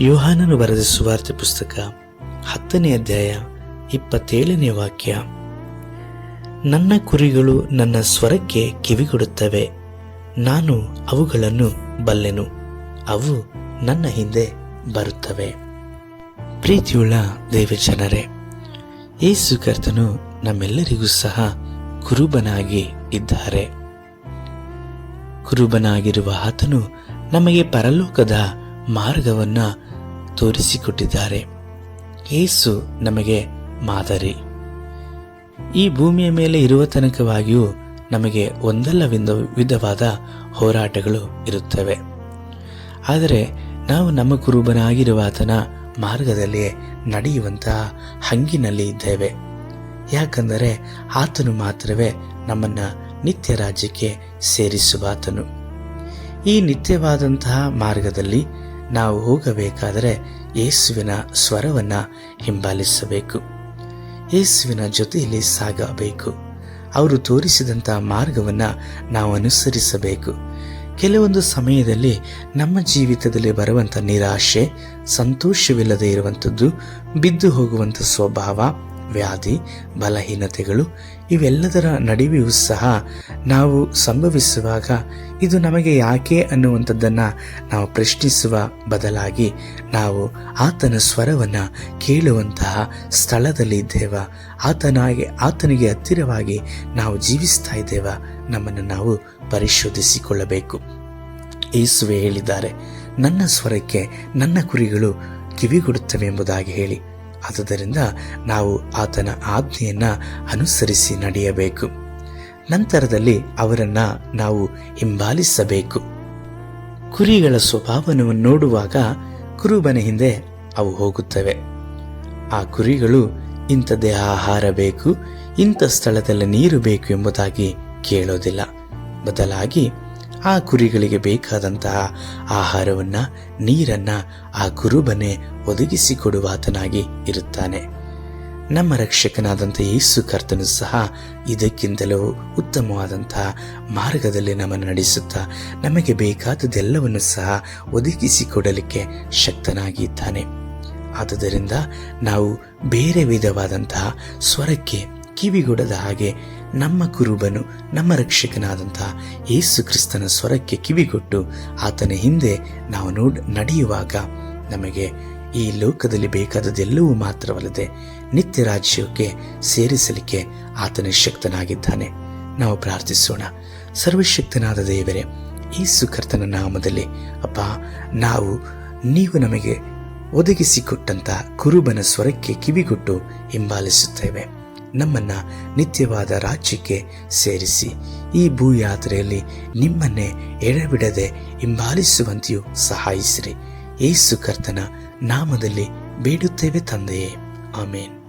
ಯೋಹಾನನು ಬರೆದ ಸುವಾರ್ತೆ ಪುಸ್ತಕ ಹತ್ತನೇ ಅಧ್ಯಾಯ ಇಪ್ಪತ್ತೇಳನೇ ವಾಕ್ಯ. ನನ್ನ ಕುರಿಗಳು ನನ್ನ ಸ್ವರಕ್ಕೆ ಕಿವಿಗೊಡುತ್ತವೆ. ನಾನು ಅವುಗಳನ್ನು ಬಲ್ಲೆನು. ಅವು ನನ್ನ ಹಿಂದೆ ಬರುತ್ತವೆ. ಪ್ರೀತಿಯುಳ್ಳ ದೇವಜನರೇ, ಯೇಸು ಕರ್ತನು ನಮ್ಮೆಲ್ಲರಿಗೂ ಸಹ ಕುರುಬನಾಗಿ ಇದ್ದಾರೆ. ಕುರುಬನಾಗಿರುವ ಆತನು ನಮಗೆ ಪರಲೋಕದ ಮಾರ್ಗವನ್ನ ತೋರಿಸಿಕೊಟ್ಟಿದ್ದಾರೆ. ಯೇಸು ನಮಗೆ ಮಾದರಿ. ಈ ಭೂಮಿಯ ಮೇಲೆ ಇರುವ ತನಕವಾಗಿಯೂ ನಮಗೆ ಒಂದಲ್ಲ ವಿಧವಾದ ಹೋರಾಟಗಳು ಇರುತ್ತವೆ. ಆದರೆ ನಾವು ನಮ್ಮ ಕುರುಬನಾಗಿರುವ ಆತನ ಮಾರ್ಗದಲ್ಲಿ ನಡೆಯುವಂತಹ ಹಂಗಿನಲ್ಲಿ ಇದ್ದೇವೆ. ಯಾಕಂದರೆ ಆತನು ಮಾತ್ರವೇ ನಮ್ಮನ್ನು ನಿತ್ಯ ರಾಜ್ಯಕ್ಕೆ ಸೇರಿಸುವ ಆತನು ಈ ನಿತ್ಯವಾದಂತಹ ಮಾರ್ಗದಲ್ಲಿ ನಾವು ಹೋಗಬೇಕಾದರೆ ಯೇಸುವಿನ ಸ್ವರವನ್ನು ಹಿಂಬಾಲಿಸಬೇಕು. ಯೇಸುವಿನ ಜೊತೆಯಲ್ಲಿ ಸಾಗಬೇಕು. ಅವರು ತೋರಿಸಿದಂಥ ಮಾರ್ಗವನ್ನು ನಾವು ಅನುಸರಿಸಬೇಕು. ಕೆಲವೊಂದು ಸಮಯದಲ್ಲಿ ನಮ್ಮ ಜೀವಿತದಲ್ಲಿ ಬರುವಂಥ ನಿರಾಶೆ, ಸಂತೋಷವಿಲ್ಲದೆ ಇರುವಂಥದ್ದು ಬಿದ್ದು ಹೋಗುವಂಥ ಸ್ವಭಾವ, ವ್ಯಾಧಿ, ಬಲಹೀನತೆಗಳು ಇವೆಲ್ಲದರ ನಡುವೆಯೂ ಸಹ ನಾವು ಸಂಭವಿಸುವಾಗ ಇದು ನಮಗೆ ಯಾಕೆ ಅನ್ನುವಂಥದ್ದನ್ನು ನಾವು ಪ್ರಶ್ನಿಸುವ ಬದಲಾಗಿ ನಾವು ಆತನ ಸ್ವರವನ್ನು ಕೇಳುವಂತಹ ಸ್ಥಳದಲ್ಲಿ ಇದ್ದೇವ. ಆತನಾಗಿ, ಆತನಿಗೆ ಹತ್ತಿರವಾಗಿ ನಾವು ಜೀವಿಸ್ತಾ ಇದ್ದೇವ. ನಮ್ಮನ್ನು ನಾವು ಪರಿಶೋಧಿಸಿಕೊಳ್ಳಬೇಕು. ಯೇಸುವೆ ಹೇಳಿದ್ದಾರೆ, ನನ್ನ ಸ್ವರಕ್ಕೆ ನನ್ನ ಕುರಿಗಳು ಕಿವಿಗೊಡುತ್ತವೆ ಎಂಬುದಾಗಿ ಹೇಳಿ. ಆದುದರಿಂದ ನಾವು ಆತನ ಆಜ್ಞೆಯನ್ನು ಅನುಸರಿಸಿ ನಡೆಯಬೇಕು. ನಂತರದಲ್ಲಿ ಅವರನ್ನು ನಾವು ಹಿಂಬಾಲಿಸಬೇಕು. ಕುರಿಗಳ ಸ್ವಭಾವವನ್ನು ನೋಡುವಾಗ ಕುರುಬನ ಹಿಂದೆ ಅವು ಹೋಗುತ್ತವೆ. ಆ ಕುರಿಗಳು ಇಂಥದ್ದೇ ಆಹಾರ ಬೇಕು, ಇಂಥ ಸ್ಥಳದಲ್ಲಿ ನೀರು ಬೇಕು ಎಂಬುದಾಗಿ ಕೇಳೋದಿಲ್ಲ. ಬದಲಾಗಿ ಆ ಕುರಿಗಳಿಗೆ ಬೇಕಾದಂತಹ ಆಹಾರವನ್ನ, ನೀರನ್ನ ಆ ಕುರುಬನೇ ಒದಗಿಸಿಕೊಡುವಾತನಾಗಿ ಇರುತ್ತಾನೆ. ನಮ್ಮ ರಕ್ಷಕನಾದಂಥ ಯೇಸು ಕರ್ತನು ಸಹ ಇದಕ್ಕಿಂತಲೂ ಉತ್ತಮವಾದಂತಹ ಮಾರ್ಗದಲ್ಲಿ ನಮ್ಮನ್ನು ನಡೆಸುತ್ತಾ ನಮಗೆ ಬೇಕಾದದೆಲ್ಲವನ್ನು ಸಹ ಒದಗಿಸಿಕೊಡಲಿಕ್ಕೆ ಶಕ್ತನಾಗಿದ್ದಾನೆ. ಆದುದರಿಂದ ನಾವು ಬೇರೆ ವಿಧವಾದಂತಹ ಸ್ವರಕ್ಕೆ ಕಿವಿಗೊಡದ ಹಾಗೆ ನಮ್ಮ ಕುರುಬನು ನಮ್ಮ ರಕ್ಷಕನಾದಂತಹ ಯೇಸು ಕ್ರಿಸ್ತನ ಸ್ವರಕ್ಕೆ ಕಿವಿಗೊಟ್ಟು ಆತನ ಹಿಂದೆ ನಾವು ನೋಡ್, ನಡೆಯುವಾಗ ನಮಗೆ ಈ ಲೋಕದಲ್ಲಿ ಬೇಕಾದದೆಲ್ಲವೂ ಮಾತ್ರವಲ್ಲದೆ ನಿತ್ಯ ರಾಜ್ಯಕ್ಕೆ ಸೇರಿಸಲಿಕ್ಕೆ ಆತನ ಶಕ್ತನಾಗಿದ್ದಾನೆ. ನಾವು ಪ್ರಾರ್ಥಿಸೋಣ. ಸರ್ವಶಕ್ತನಾದ ದೇವರೇ, ಯೇಸು ಕರ್ತನ ನಾಮದಲ್ಲಿ, ಅಪ್ಪ, ನಾವು, ನೀವು ನಮಗೆ ಒದಗಿಸಿಕೊಟ್ಟಂಥ ಕುರುಬನ ಸ್ವರಕ್ಕೆ ಕಿವಿಗೊಟ್ಟು ಹಿಂಬಾಲಿಸುತ್ತೇವೆ. ನಮ್ಮನ್ನ ನಿತ್ಯವಾದ ರಾಜ್ಯಕ್ಕೆ ಸೇರಿಸಿ. ಈ ಭೂಯಾತ್ರೆಯಲ್ಲಿ ನಿಮ್ಮನ್ನೇ ಎಡಬಿಡದೆ ಹಿಂಬಾಲಿಸುವಂತೆಯೂ ಸಹಾಯಿಸಿರಿ. ಏಸು ಕರ್ತನ ನಾಮದಲ್ಲಿ ಬೇಡುತ್ತೇವೆ ತಂದೆಯೇ. ಆಮೇನ್.